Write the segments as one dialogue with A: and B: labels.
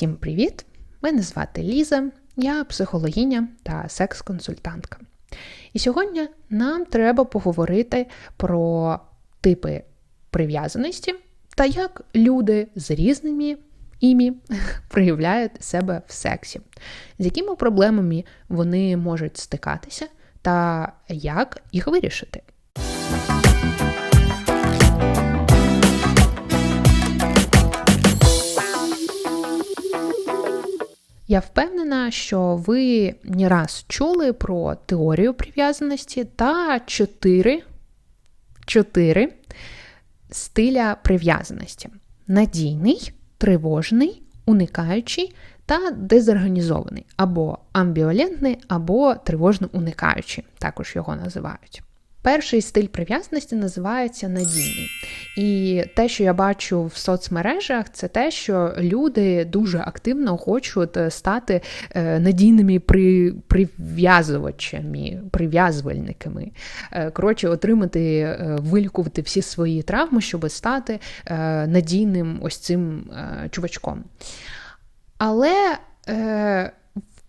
A: Всім привіт! Мене звати Ліза, я психологиня та секс-консультантка. І сьогодні нам треба поговорити про типи прив'язаності та як люди з різними імі проявляють себе в сексі, з якими проблемами вони можуть стикатися, та як їх вирішити. Я впевнена, що ви не раз чули про теорію прив'язаності та чотири, чотири стиля прив'язаності: надійний, тривожний, уникаючий та дезорганізований, або амбівалентний, або тривожно уникаючий, також його називають. Перший стиль прив'язаності називається надійний. І те, що я бачу в соцмережах, це те, що люди дуже активно хочуть е, стати е, надійними прив'язувачами, прив'язувальниками. Е, коротше, отримати, вилікувати всі свої травми, щоб стати надійним ось цим чувачком. Але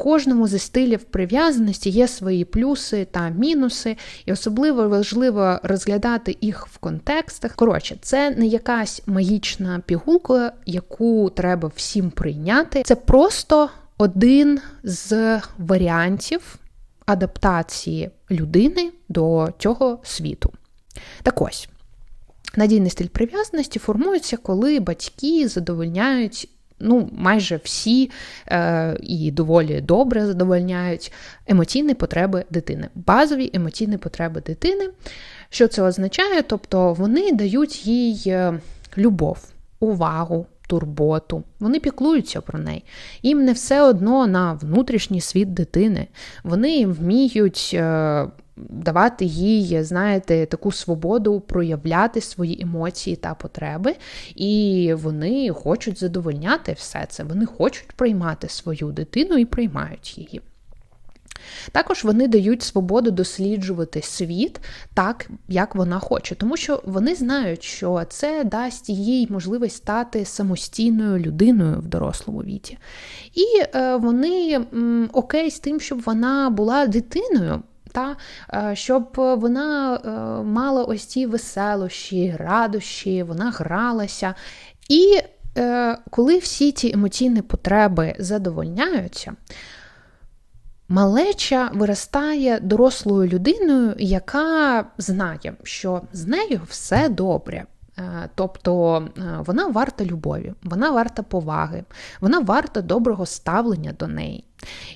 A: кожному зі стилів прив'язаності є свої плюси та мінуси, і особливо важливо розглядати їх в контекстах. Коротше, це не якась магічна пігулка, яку треба всім прийняти. Це просто один з варіантів адаптації людини до цього світу. Так ось. Надійний стиль прив'язаності формується, коли батьки задовольняють ну, майже всі е, і доволі добре задовольняють емоційні потреби дитини, базові емоційні потреби дитини. Що це означає? Тобто вони дають їй е, любов, увагу. Турботу, вони піклуються про неї. Їм не все одно на внутрішній світ дитини. Вони вміють е, давати їй, знаєте, таку свободу проявляти свої емоції та потреби, і вони хочуть задовольняти все це. Вони хочуть приймати свою дитину і приймають її. Також вони дають свободу досліджувати світ так, як вона хоче, тому що вони знають, що це дасть їй можливість стати самостійною людиною в дорослому віці. І е, вони окей з тим, щоб вона була дитиною, та е, щоб вона е, мала ось ці веселощі, радощі, вона гралася. І е, коли всі ці емоційні потреби задовольняються, малеча виростає дорослою людиною, яка знає, що з нею все добре. Е, тобто е, вона варта любові, вона варта поваги, вона варта доброго ставлення до неї.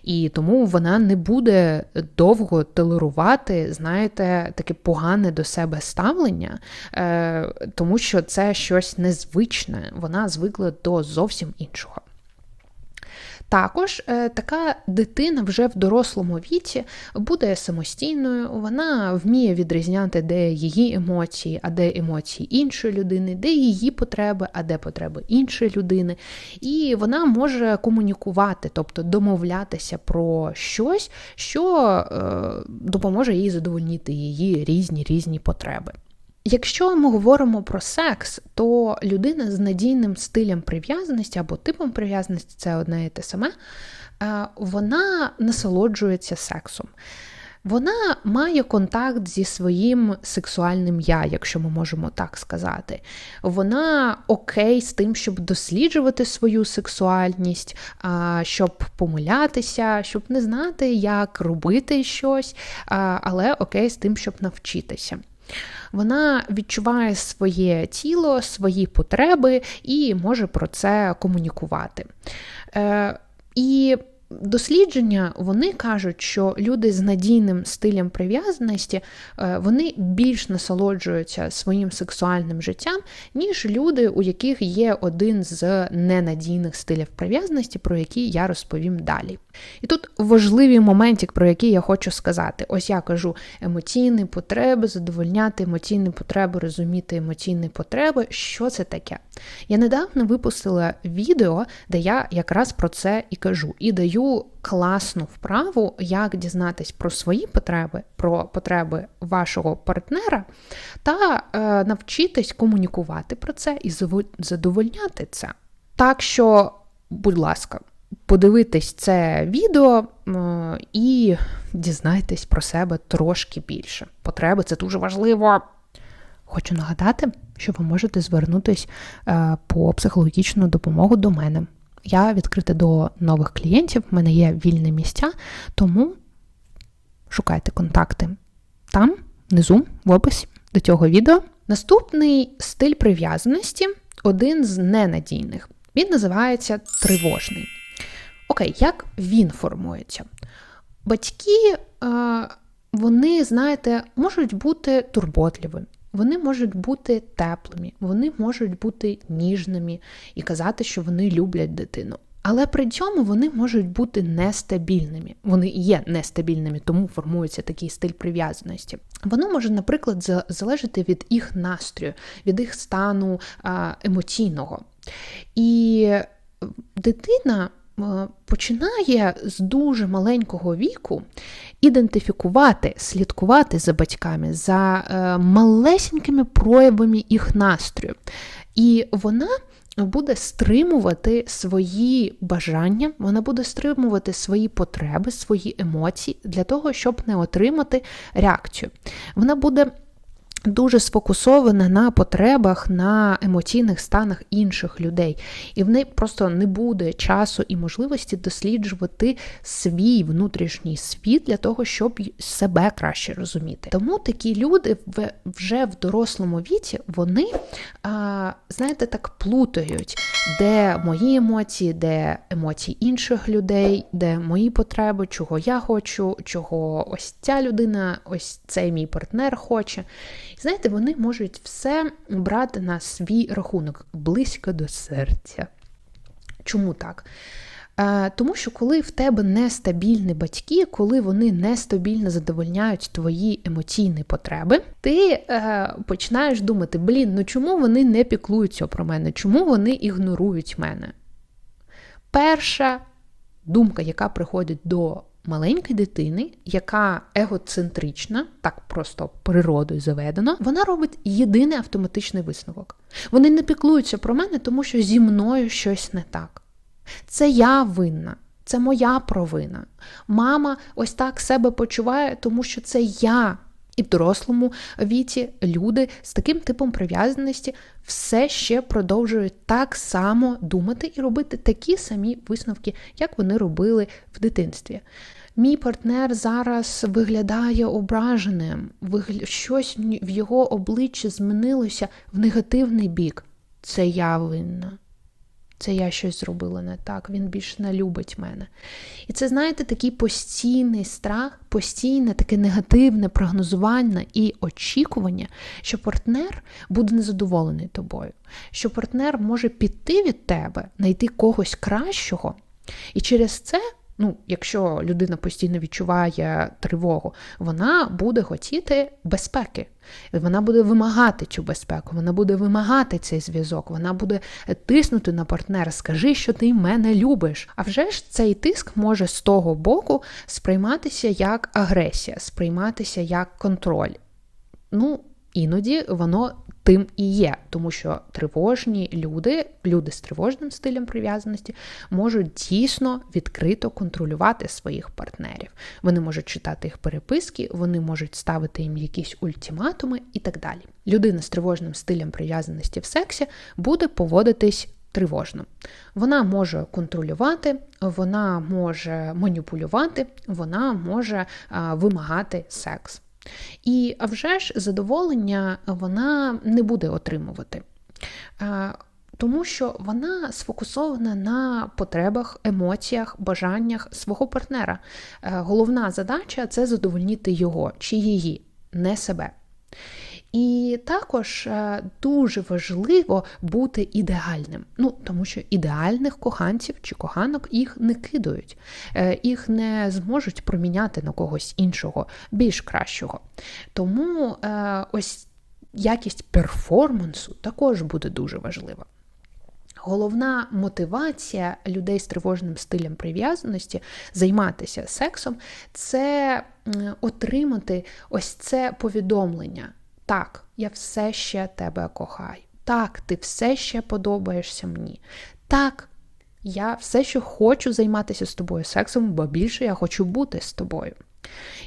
A: І тому вона не буде довго толерувати, знаєте, таке погане до себе ставлення, е, тому що це щось незвичне, вона звикла до зовсім іншого. Також е, така дитина вже в дорослому віці буде самостійною, вона вміє відрізняти, де її емоції, а де емоції іншої людини, де її потреби, а де потреби іншої людини. І вона може комунікувати, тобто домовлятися про щось, що е, допоможе їй задовольнити її різні різні потреби. Якщо ми говоримо про секс, то людина з надійним стилем прив'язаності або типом прив'язаності це одне і те саме, е, вона насолоджується сексом. Вона має контакт зі своїм сексуальним я, якщо ми можемо так сказати. Вона окей з тим, щоб досліджувати свою сексуальність, щоб помилятися, щоб не знати, як робити щось, але окей з тим, щоб навчитися. Вона відчуває своє тіло, свої потреби і може про це комунікувати. Е, І Дослідження вони кажуть, що люди з надійним стилем прив'язаності е, вони більш насолоджуються своїм сексуальним життям, ніж люди, у яких є один з ненадійних стилів прив'язаності, про які я розповім далі. І тут важливий моментик, про який я хочу сказати. Ось я кажу емоційні потреби, задовольняти емоційні потреби, розуміти емоційні потреби. Що це таке? Я недавно випустила відео, де я якраз про це і кажу, і даю класну вправу, як дізнатись про свої потреби, про потреби вашого партнера, та е, навчитись комунікувати про це і задовольняти це. Так що будь ласка, подивитись це відео і дізнайтесь про себе трошки більше. Потреби це дуже важливо. Хочу нагадати, що ви можете звернутися е, по психологічну допомогу до мене. Я відкрита до нових клієнтів, в мене є вільні місця, тому шукайте контакти там, внизу, в описі до цього відео. Наступний стиль прив'язаності один з ненадійних. Він називається тривожний. Окей, як він формується? Батьки, вони, знаєте, можуть бути турботливими, вони можуть бути теплими, вони можуть бути ніжними і казати, що вони люблять дитину. Але при цьому вони можуть бути нестабільними. Вони є нестабільними, тому формується такий стиль прив'язаності. Воно може, наприклад, залежати від їх настрою, від їх стану емоційного. І дитина починає з дуже маленького віку ідентифікувати, слідкувати за батьками, за е, малесенькими проявами їх настрою. І вона буде стримувати свої бажання, вона буде стримувати свої потреби, свої емоції для того, щоб не отримати реакцію. Вона буде дуже сфокусована на потребах, на емоційних станах інших людей, і в неї просто не буде часу і можливості досліджувати свій внутрішній світ для того, щоб себе краще розуміти. Тому такі люди вже в дорослому віці вони, знаєте, так плутають, де мої емоції, де емоції інших людей, де мої потреби, чого я хочу, чого ось ця людина, ось цей мій партнер хоче. Знаєте, вони можуть все брати на свій рахунок близько до серця. Чому так? Е, тому що коли в тебе нестабільні батьки, коли вони нестабільно задовольняють твої емоційні потреби, ти е, починаєш думати, блін, ну чому вони не піклуються про мене, чому вони ігнорують мене? Перша думка, яка приходить до маленької дитини, яка егоцентрична, так просто природою заведено, вона робить єдиний автоматичний висновок. Вони не піклуються про мене, тому що зі мною щось не так. Це я винна. Це моя провина. Мама ось так себе почуває, тому що це я і в дорослому віці люди з таким типом прив'язаності все ще продовжують так само думати і робити такі самі висновки, як вони робили в дитинстві. Мій партнер зараз виглядає ображеним, щось в його обличчі змінилося в негативний бік. Це я винна. Це я щось зробила не так, він більше не любить мене. І це, знаєте, такий постійний страх, постійне таке негативне прогнозування і очікування, що партнер буде незадоволений тобою, що партнер може піти від тебе, знайти когось кращого. І через це Ну, якщо людина постійно відчуває тривогу, вона буде хотіти безпеки. Вона буде вимагати цю безпеку, вона буде вимагати цей зв'язок, вона буде тиснути на партнера, скажи, що ти мене любиш. А вже ж цей тиск може з того боку сприйматися як агресія, сприйматися як контроль. Ну, іноді воно тим і є, тому що тривожні люди, люди з тривожним стилем прив'язаності, можуть дійсно відкрито контролювати своїх партнерів. Вони можуть читати їх переписки, вони можуть ставити їм якісь ультиматуми і так далі. Людина з тривожним стилем прив'язаності в сексі буде поводитись. Тривожно. Вона може контролювати, вона може маніпулювати, вона може а, вимагати секс. І а вже ж задоволення вона не буде отримувати. Тому що вона сфокусована на потребах, емоціях, бажаннях свого партнера. Е, головна задача це задовольнити його чи її, не себе. І також е, дуже важливо бути ідеальним. Ну, тому що ідеальних коханців чи коханок їх не кидають, е, їх не зможуть проміняти на когось іншого, більш кращого. Тому е, ось якість перформансу також буде дуже важлива. Головна мотивація людей з тривожним стилем прив'язаності займатися сексом це отримати ось це повідомлення. Так, я все ще тебе кохаю. Так, ти все ще подобаєшся мені. Так, Я все ще хочу займатися з тобою сексом, бо більше я хочу бути з тобою.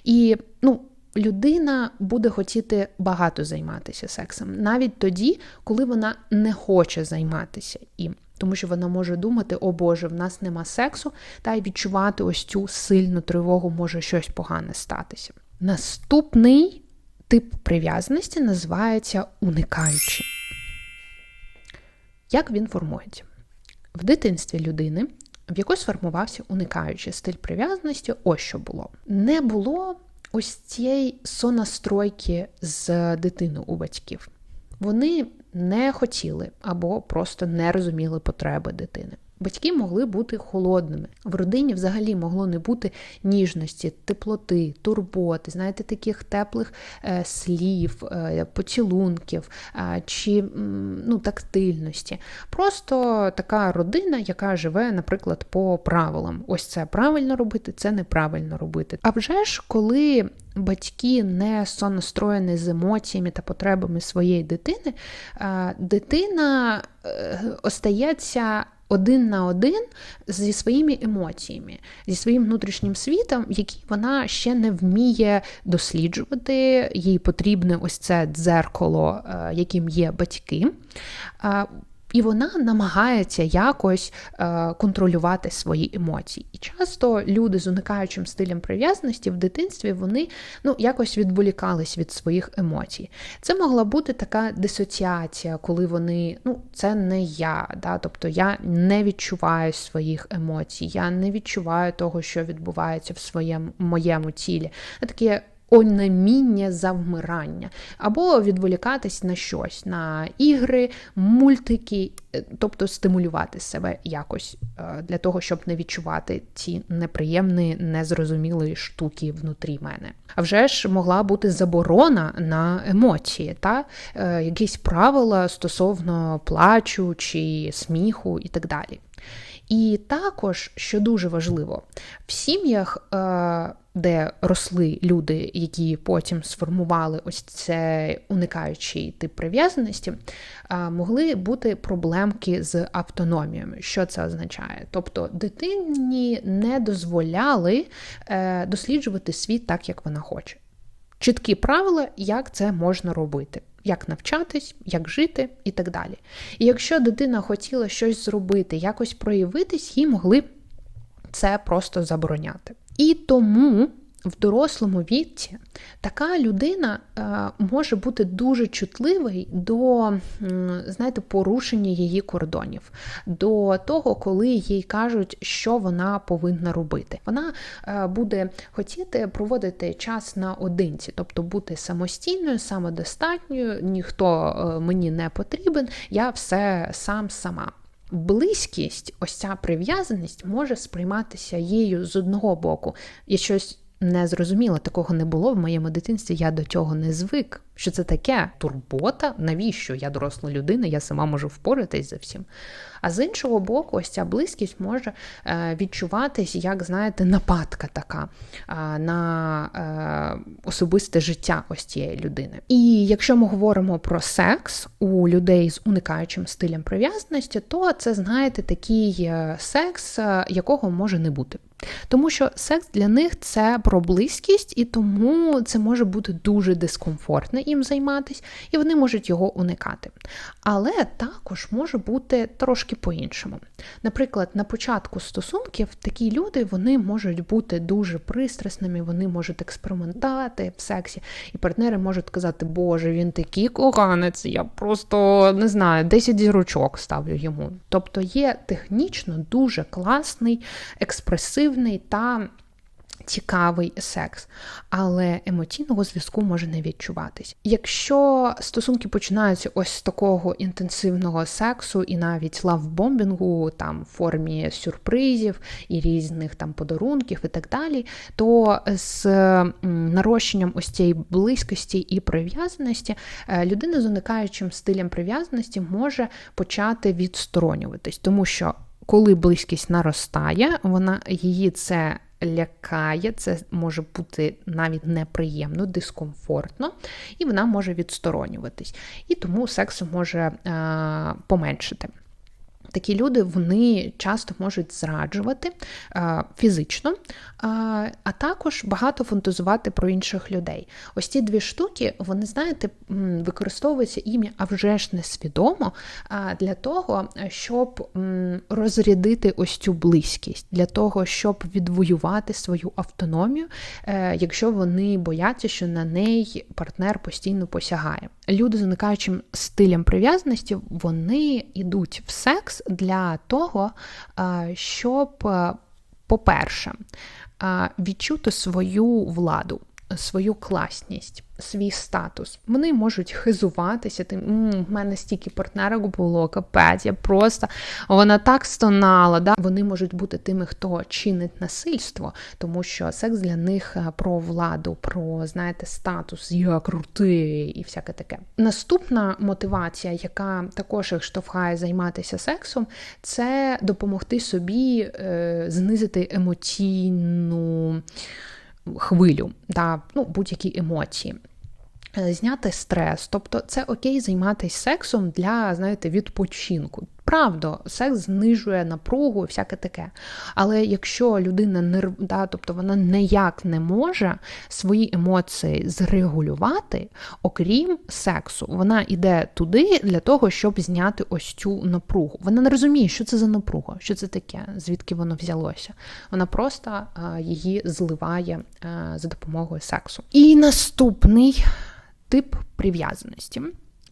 A: І ну, людина буде хотіти багато займатися сексом, навіть тоді, коли вона не хоче займатися їм. Тому що вона може думати, о Боже, в нас нема сексу, та й відчувати ось цю сильну тривогу, може щось погане статися. Наступний тип прив'язаності називається уникаючий. Як він формується? В дитинстві людини, в якої сформувався уникаючий стиль прив'язаності, ось що було. Не було ось цієї сонастройки з дитиною у батьків. Вони не хотіли або просто не розуміли потреби дитини. Батьки могли бути холодними. В родині взагалі могло не бути ніжності, теплоти, турботи, знаєте, таких теплих е, слів, е, поцілунків е, чи ну, тактильності. Просто така родина, яка живе, наприклад, по правилам. Ось це правильно робити, це неправильно робити. А вже ж, коли батьки не сонастроєні з емоціями та потребами своєї дитини, е, дитина е, остається один на один зі своїми емоціями, зі своїм внутрішнім світом, який вона ще не вміє досліджувати. Їй потрібне ось це дзеркало, е, яким є батьки. І вона намагається якось е, контролювати свої емоції. І часто люди з уникаючим стилем прив'язаності в дитинстві вони ну, якось відволікались від своїх емоцій. Це могла бути така дисоціація, коли вони, ну, це не я, да? тобто я не відчуваю своїх емоцій, я не відчуваю того, що відбувається в своєму моєму тілі. Таке онеміння завмирання, або відволікатись на щось, на ігри, мультики, е, тобто стимулювати себе якось е, для того, щоб не відчувати ці неприємні, незрозумілі штуки внутрі мене. А вже ж могла бути заборона на емоції, та е, якісь правила стосовно плачу чи сміху і так далі. І також, що дуже важливо, в сім'ях де росли люди, які потім сформували ось цей уникаючий тип прив'язаності, могли бути проблемки з автономіями. Що це означає? Тобто дитині не дозволяли е, досліджувати світ так, як вона хоче. Чіткі правила, як це можна робити. Як навчатись, як жити і так далі. І якщо дитина хотіла щось зробити, якось проявитись, їй могли це просто забороняти. І тому в дорослому віці така людина е, може бути дуже чутливий до знаєте, порушення її кордонів, до того, коли їй кажуть, що вона повинна робити. Вона е, буде хотіти проводити час наодинці, тобто бути самостійною, самодостатньою, ніхто е, мені не потрібен, я все сам сама. Близькість, ось ця прив'язаність може сприйматися її з одного боку. Я щось не зрозуміла, такого не було в моєму дитинстві. Я до цього не звик. Що це таке? Турбота? Навіщо? Я доросла людина, я сама можу впоратись за всім. А з іншого боку, ось ця близькість може е, відчуватись, як, знаєте, нападка така е, на е, особисте життя ось цієї людини. І якщо ми говоримо про секс у людей з уникаючим стилем прив'язаності, то це, знаєте, такий секс, якого може не бути. Тому що секс для них це про близькість, і тому це може бути дуже дискомфортно їм займатися, і вони можуть його уникати. Але також може бути трошки по-іншому. Наприклад, на початку стосунків такі люди вони можуть бути дуже пристрасними, вони можуть експериментувати в сексі, і партнери можуть казати, Боже, він такий коханець, я просто не знаю, 10 зірочок ставлю йому. Тобто є технічно дуже класний, експресивний та цікавий секс, але емоційного зв'язку може не відчуватись. Якщо стосунки починаються ось з такого інтенсивного сексу і навіть лавбомбінгу, там в формі сюрпризів і різних там подарунків і так далі, то з нарощенням ось цієї близькості і прив'язаності е, людина з уникаючим стилем прив'язаності може почати відсторонюватись, тому що коли близькість наростає, вона її це лякає, це може бути навіть неприємно, дискомфортно, і вона може відсторонюватись. І тому сексу може е, поменшити. Такі люди вони часто можуть зраджувати а, фізично, а, а також багато фантазувати про інших людей. Ось ці дві штуки, вони, знаєте, використовуються ім'я, а вже ж несвідомо а, для того, щоб м, розрядити ось цю близькість, для того, щоб відвоювати свою автономію, е, якщо вони бояться, що на неї партнер постійно посягає. Люди з уникаючим стилем прив'язаності, вони йдуть в секс для того, щоб, е, по-перше, відчути свою владу, свою класність свій статус. Вони можуть хизуватися тим, в мене стільки партнерок було, капець, я просто вона так стонала. Да? Вони можуть бути тими, хто чинить насильство, тому що секс для них е, про владу, про знаєте, статус, я крутий і всяке таке. Наступна мотивація, яка також їх штовхає займатися сексом, це допомогти собі е, знизити емоційну хвилю та ну, будь-які емоції. Е, зняти стрес, тобто це окей займатися сексом для, знаєте, відпочинку. Правда, секс знижує напругу і всяке таке. Але якщо людина не да, тобто вона ніяк не може свої емоції зрегулювати, окрім сексу, вона йде туди для того, щоб зняти ось цю напругу. Вона не розуміє, що це за напруга, що це таке, звідки воно взялося. Вона просто а, її зливає а, за допомогою сексу. І наступний тип прив'язаності.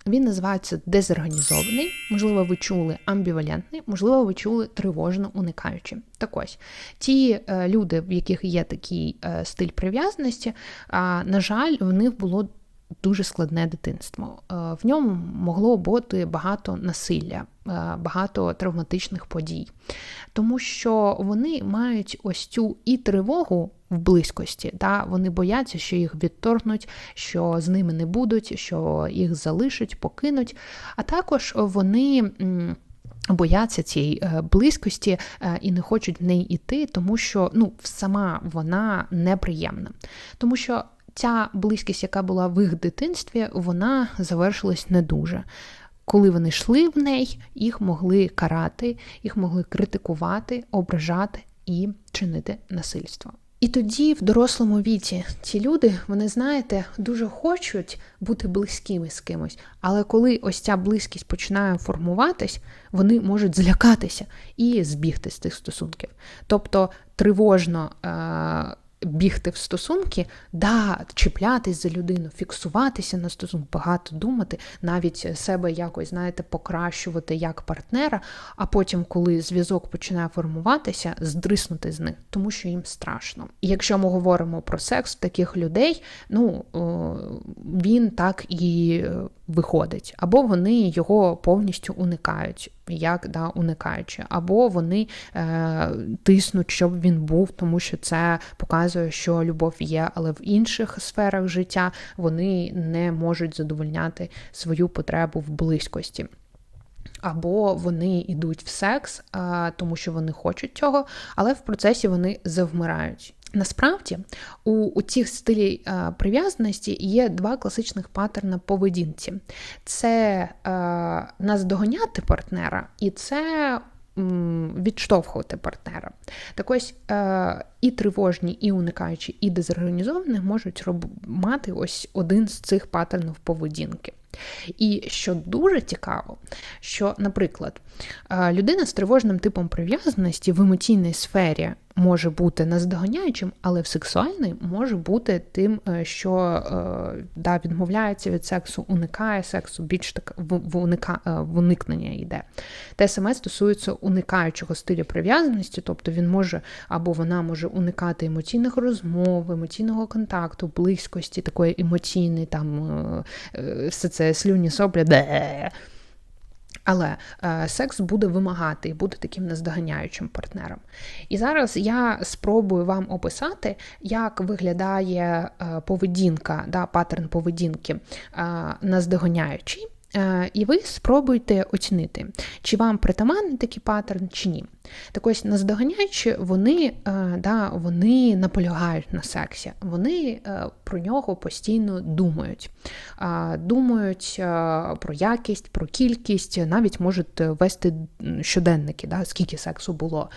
A: Він називається дезорганізований, можливо, ви чули амбівалентний, можливо, ви чули тривожно уникаючи. Так ось ті е, люди, в яких є такий е, стиль прив'язаності, на жаль, в них було дуже складне дитинство. Е, в ньому могло бути багато насилля, е, багато травматичних подій, тому що вони мають ось цю і тривогу в близькості, та вони бояться, що їх відторгнуть, що з ними не будуть, що їх залишать, покинуть. А також вони. Бояться цієї е, близькості і не хочуть в неї йти, тому що ну, сама вона неприємна. Тому що ця близькість, яка була в їх дитинстві, вона завершилась не дуже. Коли вони йшли в неї, їх могли карати, їх могли критикувати, ображати і чинити насильство. І тоді, в дорослому віці, ці люди, вони, знаєте, дуже хочуть бути близькими з кимось, але коли ось ця близькість починає формуватись, вони можуть злякатися і збігти з тих стосунків. Тобто тривожно. Е- бігти в стосунки, да, чіплятись за людину, фіксуватися на стосунку, багато думати, навіть себе якось, знаєте, покращувати як партнера, а потім, коли зв'язок починає формуватися, здриснути з них, тому що їм страшно. І якщо ми говоримо про секс таких людей, ну він так і виходить, або вони його повністю уникають, як да, уникаючи, або вони е, тиснуть, щоб він був, тому що це показує, що любов є, але в інших сферах життя вони не можуть задовольняти свою потребу в близькості. Або вони йдуть в секс, тому що вони хочуть цього, але в процесі вони завмирають. Насправді у у цих стилі е, прив'язаності є два класичних паттерни поведінці: це е, наздоганяти партнера, і це відштовхувати партнера. Так ось е, і тривожні, і уникаючі, і дезорганізовані можуть роб... мати ось один з цих паттернів поведінки. І що дуже цікаво, що, наприклад, е, людина з тривожним типом прив'язаності в емоційній сфері може бути наздоганяючим, але в сексуальний може бути тим, е, що е, да, відмовляється від сексу, уникає сексу, більш так в, уника, в уникнення йде. Те саме стосується уникаючого стилю прив'язаності, тобто він може або вона може уникати емоційних розмов, емоційного контакту, близькості, такої емоційної, там все це слюні сопля. де. Але е, секс буде вимагати і буде таким наздоганяючим партнером. І зараз я спробую вам описати, як виглядає е, поведінка, да, паттерн поведінки е, наздоганяючий. Е, і ви спробуйте оцінити, чи вам притаманний такий паттерн, чи ні. Так ось наздоганяючи, вони е, да, вони наполягають на сексі, вони е, про нього постійно думають. Думають про якість, про кількість, навіть можуть вести щоденники, да, скільки сексу було.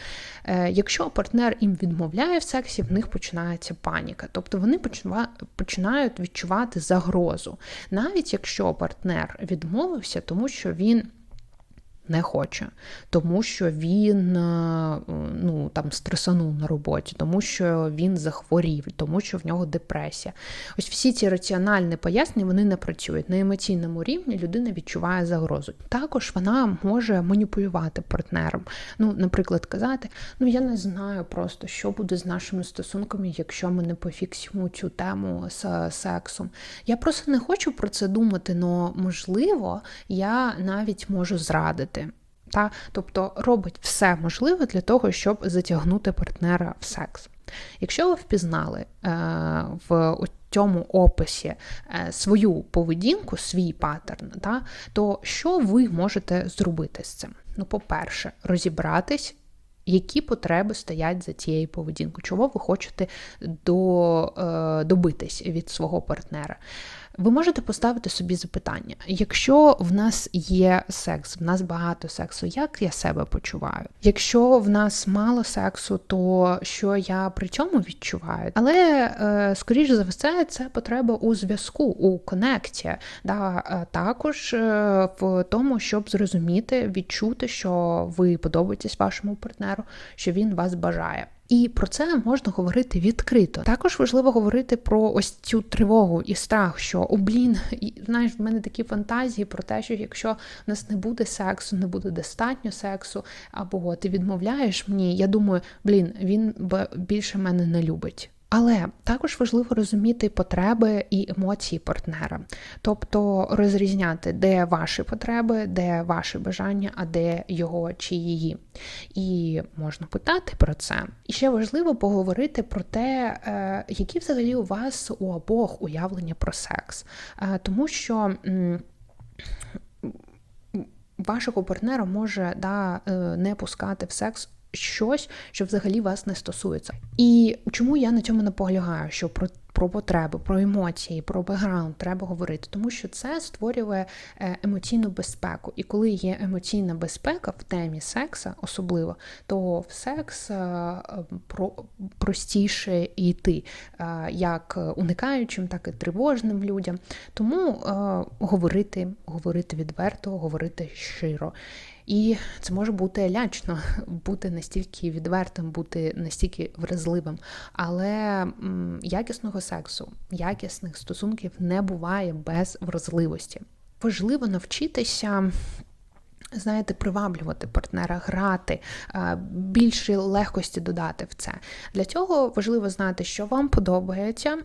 A: Якщо партнер їм відмовляє в сексі, в них починається паніка. Тобто вони починають відчувати загрозу. Навіть якщо партнер відмовився, тому що він не хоче, тому що він е, ну, там стресанув на роботі, тому що він захворів, тому що в нього депресія. Ось всі ці раціональні пояснення вони не працюють. На емоційному рівні людина відчуває загрозу. Також вона може маніпулювати партнером. Ну, наприклад, казати: ну я не знаю просто, що буде з нашими стосунками, якщо ми не пофіксимо цю тему з сексом. Я просто не хочу про це думати, але можливо, я навіть можу зрадити. Та? Тобто робить все можливе для того, щоб затягнути партнера в секс. Якщо ви впізнали е, в цьому описі е, свою поведінку, свій паттерн, та, то що ви можете зробити з цим? Ну, по-перше, розібратись. Які потреби стоять за цією поведінкою? Чого ви хочете до, е, добитись від свого партнера? Ви можете поставити собі запитання: якщо в нас є секс, в нас багато сексу, як я себе почуваю? Якщо в нас мало сексу, то що я при цьому відчуваю? Але е, скоріш за все, це потреба у зв'язку, у конекті, да, е, також е, в тому, щоб зрозуміти, відчути, що ви подобаєтесь вашому партнеру, що він вас бажає. І про це можна говорити відкрито. Також важливо говорити про ось цю тривогу і страх, що о, блін, знаєш, в мене такі фантазії про те, що якщо в нас не буде сексу, не буде достатньо сексу, або ти відмовляєш мені, я думаю, блін, він більше мене не любить. Але також важливо розуміти потреби і емоції партнера, тобто розрізняти, де ваші потреби, де ваші бажання, а де його чи її. І можна питати про це. І ще важливо поговорити про те, е, які взагалі у вас у обох уявлення про секс, е, тому що. Вашого партнера може да, е, не пускати в секс щось, що взагалі вас не стосується. І чому я на цьому наполягаю? Що про про потреби, про емоції, про бекграунд треба говорити, тому що це створює е, емоційну безпеку. І коли є емоційна безпека в темі секса, особливо, то в секс е, про, простіше йти, е, як уникаючим, так і тривожним людям. Тому говорити, говорити відверто, говорити щиро. І це може бути лячно, бути настільки відвертим, бути настільки вразливим. Але якісного сексу, якісних стосунків не буває без вразливості. Важливо навчитися Знаєте, приваблювати партнера, грати, більше легкості додати в це. Для цього важливо знати, що вам подобається,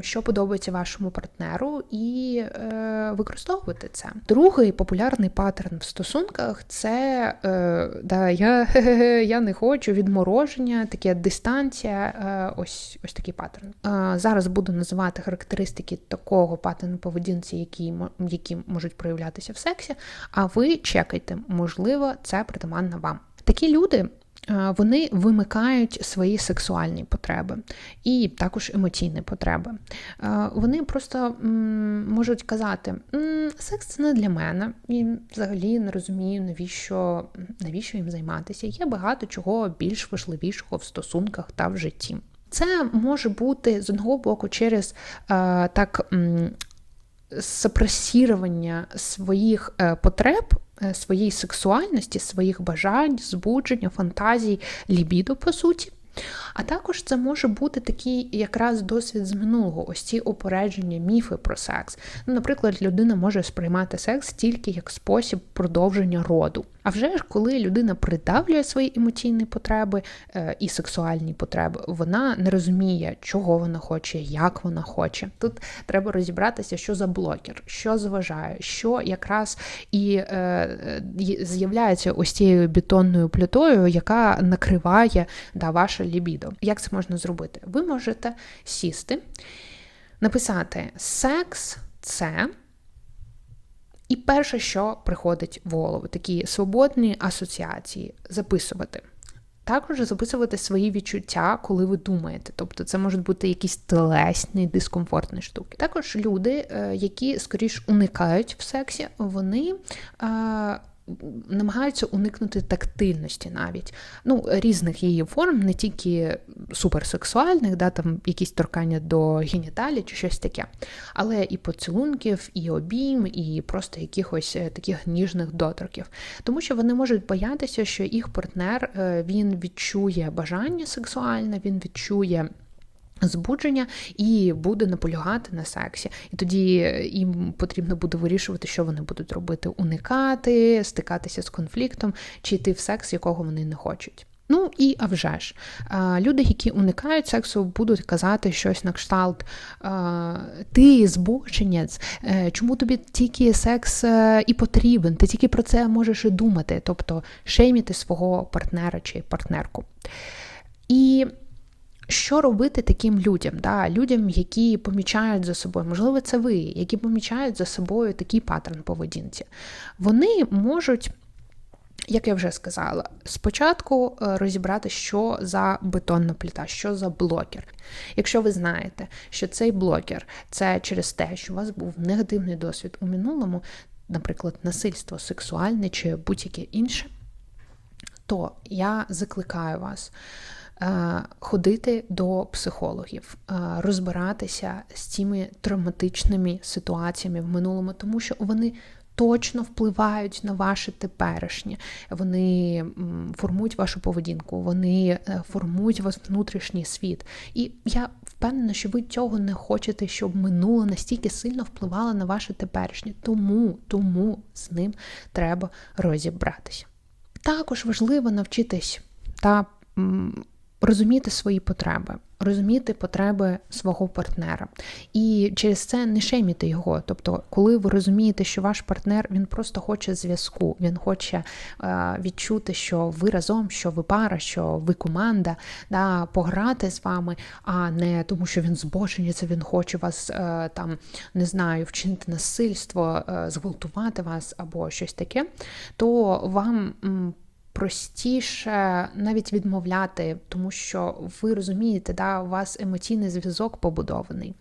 A: що подобається вашому партнеру, і е, використовувати це. Другий популярний паттерн в стосунках це е, да, я я не хочу відмороження, таке дистанція, е, ось ось такий паттерн. Зараз буду називати характеристики такого паттерну поведінці, які, які можуть проявлятися в сексі, а ви чек чекайте, можливо, це притаманно вам. Такі люди. Е, вони вимикають свої сексуальні потреби і також емоційні потреби. Е, вони просто можуть казати, секс це не для мене, і взагалі не розумію, навіщо навіщо їм займатися. Є багато чого більш важливішого в стосунках та в житті. Це може бути з одного боку через е, так сапресірування своїх потреб Е, своєї сексуальності, своїх бажань, збудження, фантазій, лібіду, по суті. А також це може бути такий якраз досвід з минулого, ось ці опередження, міфи про секс. Ну, Наприклад, людина може сприймати секс тільки як спосіб продовження роду. А вже ж, коли людина придавлює свої емоційні потреби е, і сексуальні потреби, вона не розуміє, чого вона хоче, як вона хоче. Тут треба розібратися, що за блокер, що заважає, що якраз і е, е з'являється ось цією бетонною плитою, яка накриває да, ваше лібідо. Як це можна зробити? Ви можете сісти, написати секс це. І перше, що приходить в голову, такі свободні асоціації записувати. Також записувати свої відчуття, коли ви думаєте. Тобто це можуть бути якісь телесні, дискомфортні штуки. Також люди, е, які скоріш уникають в сексі, вони намагаються уникнути тактильності навіть ну, різних її форм, не тільки суперсексуальних, да, там якісь торкання до геніталій чи щось таке, але і поцілунків, і обійм, і просто якихось е, таких ніжних доторків. Тому що вони можуть боятися, що їх партнер е, він відчує бажання сексуальне, він відчує збудження і буде наполягати на сексі. І тоді їм потрібно буде вирішувати, що вони будуть робити: уникати, стикатися з конфліктом, чи йти в секс, якого вони не хочуть. Ну і а вже ж, люди, які уникають сексу, будуть казати щось на кшталт: ти збочинець, е, чому тобі тільки секс е, і потрібен? Ти тільки про це можеш і думати, тобто шейміти свого партнера чи партнерку. І що робити таким людям? Да? Людям, які помічають за собою, можливо, це ви, які помічають за собою такий паттерн поведінці. Вони можуть. Як я вже сказала, спочатку е, розібрати, що за бетонна пліта, що за блокер. Якщо ви знаєте, що цей блокер це через те, що у вас був негативний досвід у минулому, наприклад, насильство сексуальне чи будь-яке інше, то я закликаю вас ходити до психологів, е, розбиратися з цими травматичними ситуаціями в минулому, тому що вони. Точно впливають на ваше теперішнє, вони формують вашу поведінку, вони е, формують ваш внутрішній світ. І я впевнена, що ви цього не хочете, щоб минуле настільки сильно впливало на ваше теперішнє. Тому, тому з ним треба розібратися. Також важливо навчитись та розуміти свої потреби, розуміти потреби свого партнера. І через це не шейміти його. Тобто, коли ви розумієте, що ваш партнер він просто хоче зв'язку, він хоче е, відчути, що ви разом, що ви пара, що ви команда, да, пограти з вами, а не тому, що він збоченіться, він хоче вас е, там не знаю, вчинити насильство, е, зґвалтувати вас або щось таке, то вам простіше навіть відмовляти, тому що ви розумієте, да, у вас емоційний зв'язок побудований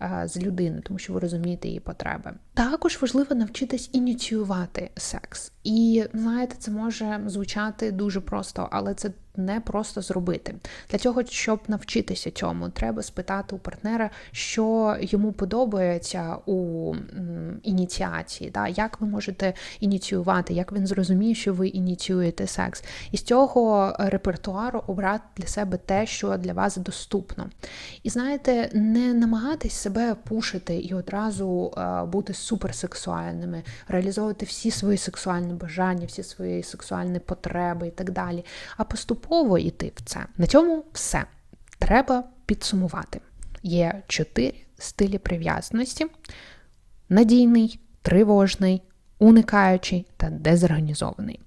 A: е, з людиною, тому що ви розумієте її потреби. Також важливо навчитись ініціювати секс. І знаєте, це може звучати дуже просто, але це не просто зробити. Для того, щоб навчитися цьому, треба спитати у партнера, що йому подобається у ініціації, да? як ви можете ініціювати, як він зрозуміє, що ви ініціюєте секс. І з цього репертуару обрати для себе те, що для вас доступно. І знаєте, не намагатись себе пушити і одразу бути суперсексуальними, реалізовувати всі свої сексуальні бажання, всі свої сексуальні потреби і так далі. А поступово йти в це. На цьому все. Треба підсумувати. Є чотири стилі прив'язаності: надійний, тривожний, уникаючий та дезорганізований.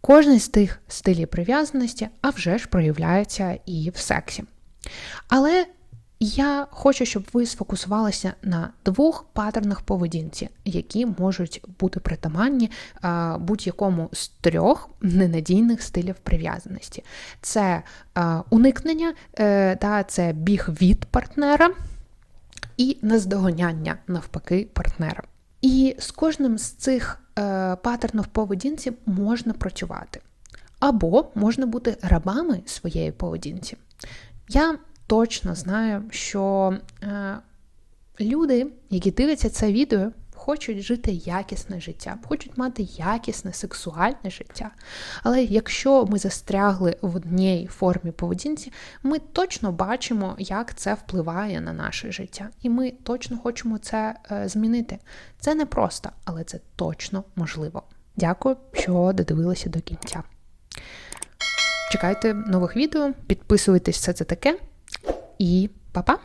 A: Кожний з тих стилів прив'язаності, а вже ж проявляється і в сексі. Але я хочу, щоб ви сфокусувалися на двох паттернах поведінці, які можуть бути притаманні будь-якому з трьох ненадійних стилів прив'язаності. Це уникнення, е, та це біг від партнера і наздоганяння навпаки партнера. І з кожним з цих е, паттернів поведінці можна працювати. Або можна бути рабами своєї поведінці. Я точно знаю, що е, люди, які дивляться це відео, хочуть жити якісне життя, хочуть мати якісне сексуальне життя. Але якщо ми застрягли в одній формі поведінці, ми точно бачимо, як це впливає на наше життя. І ми точно хочемо це е, змінити. Це не просто, але це точно можливо. Дякую, що додивилися до кінця. Чекайте нових відео, підписуйтесь все це таке і па-па!